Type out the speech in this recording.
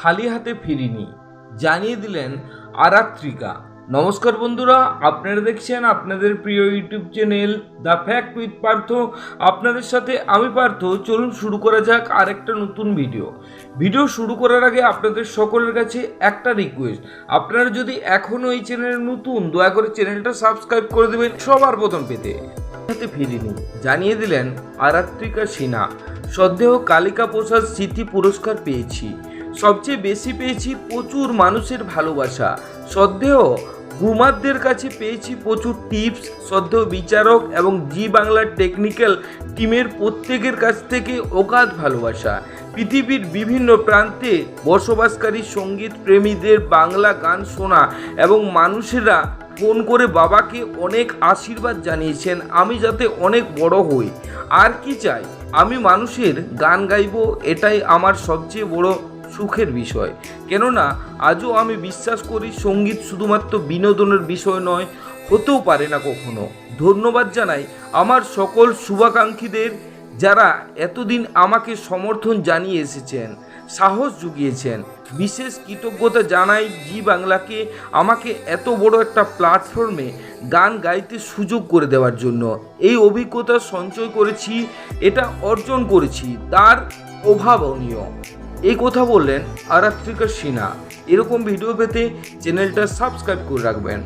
খালি হাতে ফিরিনি, জানিয়ে দিলেন আরাত্রিকা। নমস্কার বন্ধুরা, আপনারা দেখছেন আপনাদের প্রিয় YouTube channel the fact with Partha. আপনাদের সাথে আমি পার্থ। চলুন শুরু করা যাক আরেকটা নতুন ভিডিও ভিডিও শুরু করার আগে আপনাদের সকলের কাছে একটা রিকোয়েস্ট আপনারা যদি এখনও এই চ্যানেলে নতুন, দয়া করে চ্যানেলটা সাবস্ক্রাইব করে দেবেন সবার প্রথম পেতে। হাতে ফিরিনি, জানিয়ে দিলেন আরাত্রিকা সিনহা। সদ্দেহ কালিকা প্রসাদ স্মৃতি পুরস্কার পেয়েছি। সবচেয়ে বেশি পেয়েছি প্রচুর মানুষের ভালোবাসা। সদ্দেহ গুমারদের কাছে পেয়েছি প্রচুর টিপস সদ্দেহ বিচারক এবং জি বাংলার টেকনিক্যাল টিমের প্রত্যেকের কাছ থেকে অগাধ ভালোবাসা। পৃথিবীর বিভিন্ন প্রান্তে বসবাসকারী সংগীত প্রেমীদের বাংলা গান শোনা এবং মানুষেরা ফোন করে বাবাকে অনেক আশীর্বাদ জানিয়েছেন, আমি যাতে অনেক বড় হই। আর কি চাই? আমি মানুষের গান গাইবো, এটাই আমার সবচেয়ে বড় সুখের বিষয়। কেননা, আজও আমি বিশ্বাস করি সংগীত শুধুমাত্র বিনোদনের বিষয় নয়, হতেও পারে না কখনো। ধন্যবাদ জানাই আমার সকল শুভাকাঙ্ক্ষীদের যারা এতদিন আমাকে সমর্থন জানিয়ে এসেছেন, সাহস জুগিয়েছেন। বিশেষ কৃতজ্ঞতা জানাই জি বাংলাকে আমাকে এত বড় একটা প্ল্যাটফর্মে গান গাইতে সুযোগ করে দেওয়ার জন্য। এই অভিজ্ঞতা সঞ্চয় করেছি, এটা অর্জন করেছি, তার অভাবনীয়। এই কথা বললেন আরাত্রিকা সিনহা। এরকম ভিডিও পেতে চ্যানেলটা সাবস্ক্রাইব করে রাখবেন।